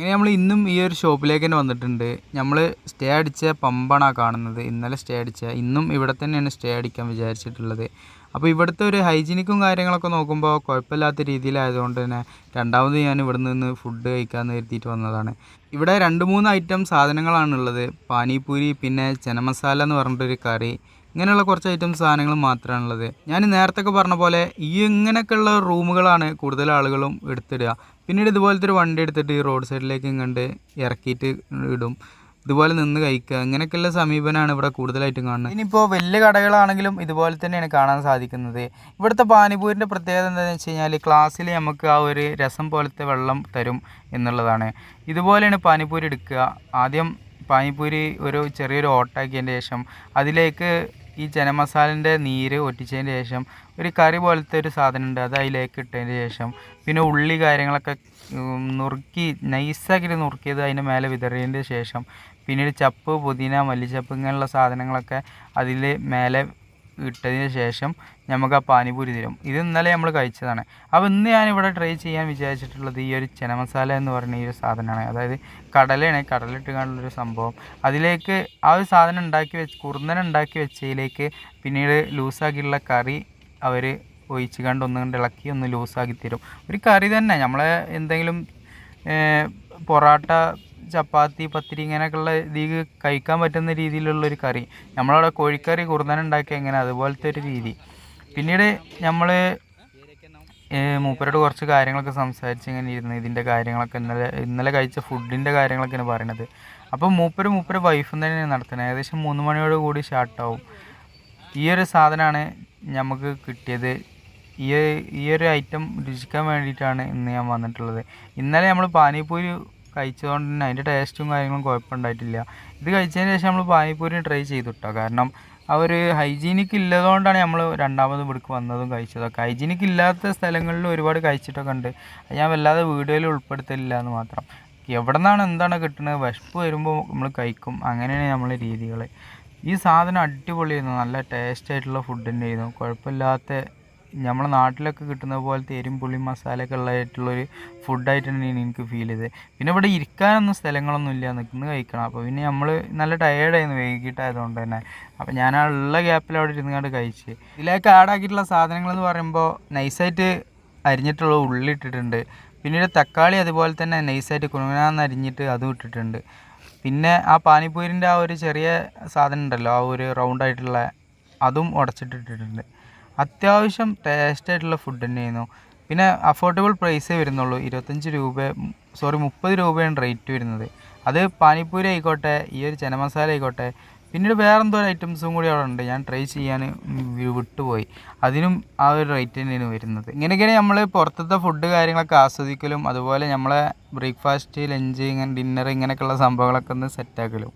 അങ്ങനെ നമ്മൾ ഇന്നും ഈ ഒരു ഷോപ്പിലേക്ക് തന്നെ വന്നിട്ടുണ്ട്. നമ്മൾ സ്റ്റേ അടിച്ച പമ്പാണ് ആ കാണുന്നത്. ഇന്നലെ സ്റ്റേ അടിച്ച ഇന്നും ഇവിടെ തന്നെയാണ് സ്റ്റേ അടിക്കാൻ വിചാരിച്ചിട്ടുള്ളത്. അപ്പോൾ ഇവിടുത്തെ ഒരു ഹൈജീനിക്കും കാര്യങ്ങളൊക്കെ നോക്കുമ്പോൾ കുഴപ്പമില്ലാത്ത രീതിയിലായതുകൊണ്ട് തന്നെ രണ്ടാമത് ഞാൻ ഇവിടെ നിന്ന് ഫുഡ് കഴിക്കാൻ കരുതിയിട്ട് വന്നതാണ്. ഇവിടെ രണ്ട് മൂന്ന് ഐറ്റം സാധനങ്ങളാണ് ഉള്ളത് പാനിപൂരി പിന്നെ ചന മസാല എന്ന് പറഞ്ഞിട്ടൊരു കറി. ഇങ്ങനെയുള്ള കുറച്ച് ഐറ്റം സാധനങ്ങൾ മാത്രമാണുള്ളത് ഞാൻ നേരത്തെ ഒക്കെ പറഞ്ഞ പോലെ ഈ ഇങ്ങനെയൊക്കെയുള്ള റൂമുകളാണ് കൂടുതൽ ആളുകളും എടുത്തിടുക. പിന്നീട് ഇതുപോലത്തെ ഒരു വണ്ടി എടുത്തിട്ട് ഈ റോഡ് സൈഡിലേക്ക് ഇങ്ങോട്ട് ഇറക്കിയിട്ട് ഇടും. ഇതുപോലെ നിന്ന് കഴിക്കുക. ഇങ്ങനെയൊക്കെയുള്ള സമീപനമാണ് ഇവിടെ കൂടുതലായിട്ടും കാണുന്നത്. ഇനിയിപ്പോൾ വലിയ കടകളാണെങ്കിലും ഇതുപോലെ തന്നെയാണ് കാണാൻ സാധിക്കുന്നത്. ഇവിടുത്തെ പാനിപൂരിന്റെ പ്രത്യേകത എന്താണെന്ന് വെച്ച് കഴിഞ്ഞാൽ ക്ലാസ്സിൽ നമുക്ക് ആ ഒരു രസം പോലത്തെ വെള്ളം തരും എന്നുള്ളതാണ്. ഇതുപോലെയാണ് പാനിപൂരി എടുക്കുക. ആദ്യം പാനിപൂരി ഒരു ചെറിയൊരു ഓട്ടാക്കിയതിന് ശേഷം അതിലേക്ക് ഈ ചനമസാലിന്റെ നീര് ഒറ്റിച്ചതിന് ശേഷം ഒരു കറി പോലത്തെ ഒരു സാധനം ഉണ്ട് അത് അതിലേക്ക് ഇട്ടതിന് ശേഷം. പിന്നെ ഉള്ളി കാര്യങ്ങളൊക്കെ നുറുക്കി നൈസാക്കിയിട്ട് നുറുക്കിയത് അതിന്റെ മേലെ വിതറിയതിന് ശേഷം. പിന്നീട് ചപ്പ് പുതിന മല്ലിച്ചപ്പ് ഇങ്ങനെയുള്ള സാധനങ്ങളൊക്കെ അതിൽ മേലെ ഇട്ടതിന് ശേഷം നമുക്ക് ആ പാനിപൂരി തരും. ഇത് ഇന്നലെ നമ്മൾ കഴിച്ചതാണ്. അപ്പോൾ ഇന്ന് ഞാനിവിടെ ട്രൈ ചെയ്യാൻ വിചാരിച്ചിട്ടുള്ളത് ഈ ഒരു ചന മസാല എന്ന് പറഞ്ഞ ഈ ഒരു സാധനമാണ്. അതായത് കടലയാണ്. കടലിട്ട് കാണുന്നൊരു സംഭവം. അതിലേക്ക് ആ ഒരു സാധനം ഉണ്ടാക്കി വെച്ച് കുറുന്നനെ ഉണ്ടാക്കി വെച്ചതിലേക്ക് പിന്നീട് ലൂസാക്കിയിട്ടുള്ള കറി അവർ ഒഴിച്ച് കണ്ട് ഒന്ന് കണ്ട് ഇളക്കി ഒന്ന് ലൂസാക്കി തരും. ഒരു കറി തന്നെ. നമ്മളെ എന്തെങ്കിലും പൊറാട്ട ചപ്പാത്തി പത്തിരി ഇങ്ങനെയൊക്കെയുള്ള ഇതിൽ കഴിക്കാൻ പറ്റുന്ന രീതിയിലുള്ളൊരു കറി. നമ്മളവിടെ കോഴിക്കറി കുറുന്നൻ ഉണ്ടാക്കിയ എങ്ങനെ അതുപോലത്തെ ഒരു രീതി. പിന്നീട് നമ്മൾ മൂപ്പരോട് കുറച്ച് കാര്യങ്ങളൊക്കെ സംസാരിച്ച് ഇങ്ങനെ ഇരുന്ന് ഇതിന്റെ കാര്യങ്ങളൊക്കെ ഇന്നലെ ഇന്നലെ കഴിച്ച ഫുഡിന്റെ കാര്യങ്ങളൊക്കെയാണ് പറയണത്. അപ്പോൾ മൂപ്പര് മൂപ്പര് വൈഫും തന്നെയാണ് നടത്തുന്നത്. ഏകദേശം മൂന്ന് മണിയോട് കൂടി സ്റ്റാർട്ടാവും ഈ ഒരു സാധനമാണ് നമുക്ക് കിട്ടിയത്. ഈ ഈ ഒരു ഐറ്റം രുചിക്കാൻ വേണ്ടിയിട്ടാണ് ഇന്ന് ഞാൻ വന്നിട്ടുള്ളത്. ഇന്നലെ നമ്മൾ പാനിപൂരി കഴിച്ചതുകൊണ്ട് തന്നെ അതിന്റെ ടേസ്റ്റും കാര്യങ്ങളും കുഴപ്പമുണ്ടായിട്ടില്ല. ഇത് കഴിച്ചതിന് ശേഷം നമ്മൾ പായപ്പൂരി ട്രൈ ചെയ്തു കേട്ടോ കാരണം ആ ഒരു ഹൈജീനിക് ഇല്ലതുകൊണ്ടാണ് നമ്മൾ രണ്ടാമത് ഇവിടേക്ക് വന്നതും കഴിച്ചതൊക്കെ. ഹൈജീനിക് ഇല്ലാത്ത സ്ഥലങ്ങളിൽ ഒരുപാട് കഴിച്ചിട്ടൊക്കെ ഉണ്ട്. അത് ഞാൻ വല്ലാതെ വീഡിയോയിൽ ഉൾപ്പെടുത്തലില്ല എന്ന് മാത്രം. എവിടെ നിന്നാണ് എന്താണ് കിട്ടുന്നത് വിശപ്പ് വരുമ്പോൾ നമ്മൾ കഴിക്കും. അങ്ങനെയാണ് നമ്മളെ രീതികൾ ഈ സാധനം അടിപൊളിയായിരുന്നു. നല്ല ടേസ്റ്റ് ആയിട്ടുള്ള ഫുഡിന്റെ ആയിരുന്നു കുഴപ്പമില്ലാത്ത നമ്മളെ നാട്ടിലൊക്കെ കിട്ടുന്ന പോലത്തെ എരിയും പുളിയും മസാലയൊക്കെ ഉള്ളതായിട്ടുള്ളൊരു ഫുഡായിട്ട് തന്നെയാണ് എനിക്ക് ഫീൽ ചെയ്തത്. പിന്നെ ഇവിടെ ഇരിക്കാനൊന്നും സ്ഥലങ്ങളൊന്നും ഇല്ല നിൽക്കുന്ന കഴിക്കണം. അപ്പോൾ പിന്നെ നമ്മൾ നല്ല ടയേർഡായിരുന്നു വൈകിട്ടായതുകൊണ്ട് തന്നെ. അപ്പോൾ ഞാൻ ആ ഉള്ള ഗ്യാപ്പിൽ അവിടെ ഇരുന്ന് ഇരുന്നുകൊണ്ട് കഴിച്ച്. ഇതിലേക്ക് ആഡാക്കിയിട്ടുള്ള സാധനങ്ങൾ എന്ന് പറയുമ്പോൾ നൈസായിട്ട് അരിഞ്ഞിട്ടുള്ള ഉള്ളി ഇട്ടിട്ടുണ്ട്. പിന്നീട് തക്കാളി അതുപോലെ തന്നെ നൈസായിട്ട് കുണുങ്ങനാന്ന് അരിഞ്ഞിട്ട് അതും ഇട്ടിട്ടുണ്ട്. പിന്നെ ആ പാനിപ്പൂരിന്റെ ആ ഒരു ചെറിയ സാധനം ഉണ്ടല്ലോ ആ ഒരു റൗണ്ട് ആയിട്ടുള്ള അതും ഉടച്ചിട്ടിട്ടിട്ടുണ്ട് അത്യാവശ്യം ടേസ്റ്റ് ആയിട്ടുള്ള ഫുഡ് തന്നെയായിരുന്നു. പിന്നെ അഫോർഡബിൾ പ്രൈസേ വരുന്നുള്ളൂ. ഇരുപത്തഞ്ച് രൂപ സോറി മുപ്പത് രൂപയാണ് റേറ്റ് വരുന്നത്. അത് പാനിപ്പൂരി ആയിക്കോട്ടെ ഈ ഒരു ചനമസാല ആയിക്കോട്ടെ പിന്നീട് വേറെ എന്തോ ഐറ്റംസും കൂടി അവിടെ ഉണ്ട്. ഞാൻ ട്രൈ ചെയ്യാൻ വിട്ടുപോയി. അതിനും ആ ഒരു റേറ്റ് തന്നെയാണ് വരുന്നത്. ഇങ്ങനെയൊക്കെയാണ് നമ്മൾ പുറത്തത്തെ ഫുഡ് കാര്യങ്ങളൊക്കെ ആസ്വദിക്കലും അതുപോലെ നമ്മളെ ബ്രേക്ക്ഫാസ്റ്റ് ലഞ്ച് ഇങ്ങനെ ഡിന്നർ ഇങ്ങനെയൊക്കെയുള്ള സംഭവങ്ങളൊക്കെ ഒന്ന് സെറ്റാക്കലും